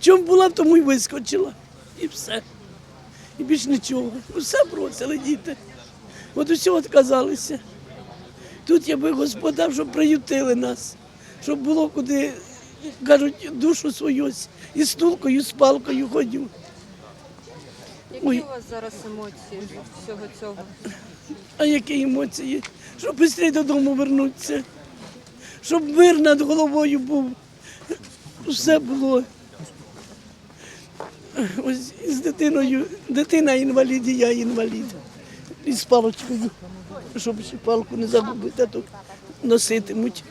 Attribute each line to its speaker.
Speaker 1: В чому була, тому й вискочила. І все. І більш нічого. Все бросили діти. От усього відказалися. Тут я би господа, щоб приютили нас, щоб було куди, кажуть, душу свою і стулкою, і з палкою ходю.
Speaker 2: Які
Speaker 1: Ой.
Speaker 2: у вас зараз емоції від всього цього?
Speaker 1: А які емоції? Щоб швидше додому вернутися, щоб мир над головою був. Все було. Ось з дитиною, дитина інвалід, і я інвалід. І з паличкою, щоб палку не загубити, а то носитимуть.